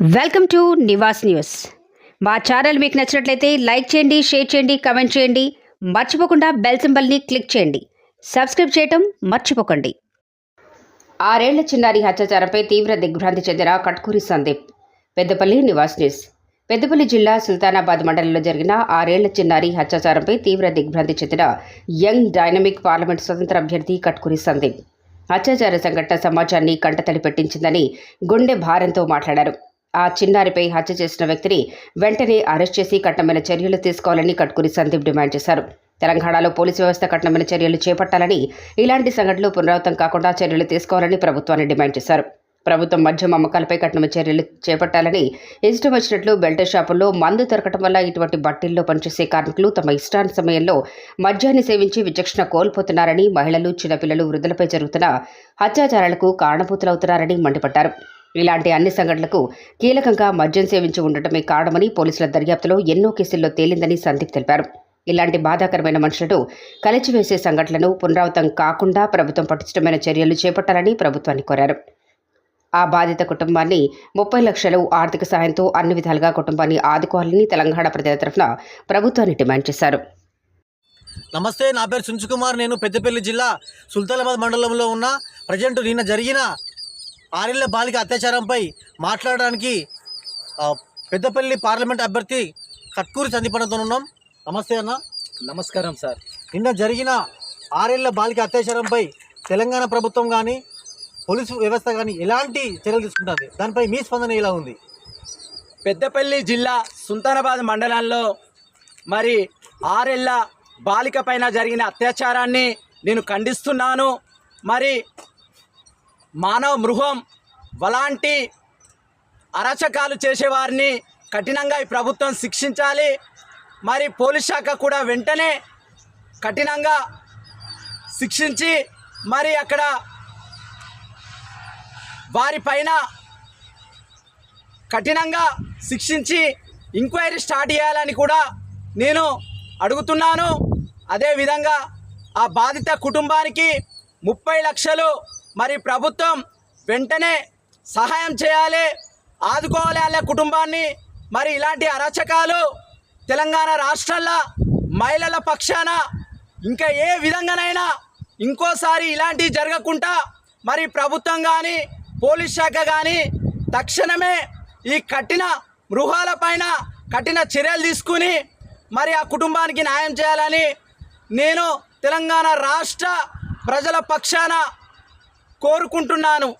Welcome to Nivas news. మా channel మీకు నచ్చినట్లయితే లైక్ చేయండి షేర్ చేయండి కమెంట్ చేయండి. మర్చిపోకుండా బెల్ సింబల్ని క్లిక్ చేయండి. సబ్స్క్రైబ్ చేయటం మర్చిపోకండి. ఆరేళ్ళ చిన్నారి అత్యాచారంపై తీవ్ర దిగ్భ్రాంతి చెందిన కట్కూరి సందీప్. పెద్దపల్లి నివాస్ న్యూస్. పెద్దపల్లి జిల్లా సుల్తానాబాద్ మండలంలో జరిగిన ఆరేళ్ళ చిన్నారి హత్యాచారంపై తీవ్ర దిగ్భ్రాంతి చెందిన యంగ్ డైనమిక్ పార్లమెంట్ స్వతంత్ర అభ్యర్థి కట్కూరి సందీప్. అత్యాచార సంఘటన సమాజాన్ని కంటతడి పెట్టించిందని గుండె భారంతో మాట్లాడారు. ఆ చిన్నారిపై హత్య చేసిన వ్యక్తిని వెంటనే అరెస్ట్ చేసి కఠినమైన చర్యలు తీసుకోవాలని కట్కూరి సందీప్ డిమాండ్ చేశారు. తెలంగాణలో పోలీసు వ్యవస్థ కఠినమైన చర్యలు చేపట్టాలని ఇలాంటి సంఘటనలు పునరావృతం కాకుండా చర్యలు తీసుకోవాలని ప్రభుత్వాన్ని డిమాండ్ చేశారు. ప్రభుత్వం మద్యం అమ్మకాలపై కఠిన చర్యలు చేపట్టాలని ఇష్టం వచ్చినట్లు బెల్ట్ షాపుల్లో మందు దొరకటం వల్ల ఇటువంటి బట్టీల్లో పనిచేసే కార్మికులు తమ ఇష్టాన్ని సమయంలో మద్యాన్ని సేవించి విచక్షణ కోల్పోతున్నారని మహిళలు చిన్నపిల్లలు వృద్ధులపై జరుగుతున్న అత్యాచారాలకు కారణభూతులవుతున్నారని మండిపడ్డారు. ఇలాంటి అన్ని సంఘటనలకు కీలకంగా మద్యం సేవించి ఉండటమే కారణమని పోలీసుల దర్యాప్తులో ఎన్నో కేసుల్లో తేలిందని సందీప్ తెలిపారు. ఇలాంటి బాధాకరమైన మనుషులను కలిచివేసే సంఘటనలను పునరావృతం కాకుండా ప్రభుత్వం పటిష్టమైన చర్యలు చేపట్టాలని ప్రభుత్వాన్ని కోరారు. ఆ బాధిత కుటుంబాన్ని ముప్పై లక్షలు ఆర్థిక సాయంతో అన్ని విధాలుగా కుటుంబాన్ని ఆదుకోవాలని తెలంగాణ ప్రజల తరఫున ప్రభుత్వాన్ని డిమాండ్ చేశారు. నమస్తే నా పేరు సుంచుకుమార్. నేను పెద్దపల్లి జిల్లా సుల్తానాబాద్ మండలంలో ఉన్న ప్రజెంట్ నిన్న జరిగిన ఆరేళ్ళ బాలిక అత్యాచారంపై మాట్లాడడానికి పెద్దపల్లి పార్లమెంట్ అభ్యర్థి కట్కూరి సందీపనతో ఉన్నాం. నమస్తే అన్న. నమస్కారం సార్. నిన్న జరిగిన ఆరేళ్ళ బాలిక అత్యాచారంపై తెలంగాణ ప్రభుత్వం కానీ పోలీసు వ్యవస్థ కానీ ఎలాంటి చర్యలు తీసుకుంటుంది? దానిపై మీ స్పందన ఎలా ఉంది? పెద్దపల్లి జిల్లా సుల్తానాబాద్ మండలంలో మరి ఆరేళ్ళ బాలిక పైన జరిగిన అత్యాచారాన్ని నేను ఖండిస్తున్నాను. మరి మానవ మృహం వలాంటి అరాచకాలు చేసేవారిని కఠినంగా ఈ ప్రభుత్వం శిక్షించాలి. మరి పోలీస్ శాఖ కూడా వెంటనే కఠినంగా శిక్షించి మరి అక్కడ వారిపైన కఠినంగా శిక్షించి ఎంక్వైరీ స్టార్ట్ చేయాలని కూడా నేను అడుగుతున్నాను. అదేవిధంగా ఆ బాధిత కుటుంబానికి ముప్పై లక్షలు మరి ప్రభుత్వం వెంటనే సహాయం చేయాలి ఆదుకోవాలి వాళ్ళ కుటుంబాన్ని. మరి ఇలాంటి అరాచకాలు తెలంగాణ రాష్ట్రంలో మహిళల పక్షాన ఇంకా ఏ విధంగానైనా ఇంకోసారి ఇలాంటివి జరగకుండా మరి ప్రభుత్వం కానీ పోలీస్ శాఖ కానీ తక్షణమే ఈ కఠిన మృహాలపైన కఠిన చర్యలు తీసుకుని మరి ఆ కుటుంబానికి న్యాయం చేయాలని నేను తెలంగాణ రాష్ట్ర ప్రజల పక్షాన కోరుకుంటున్నాను.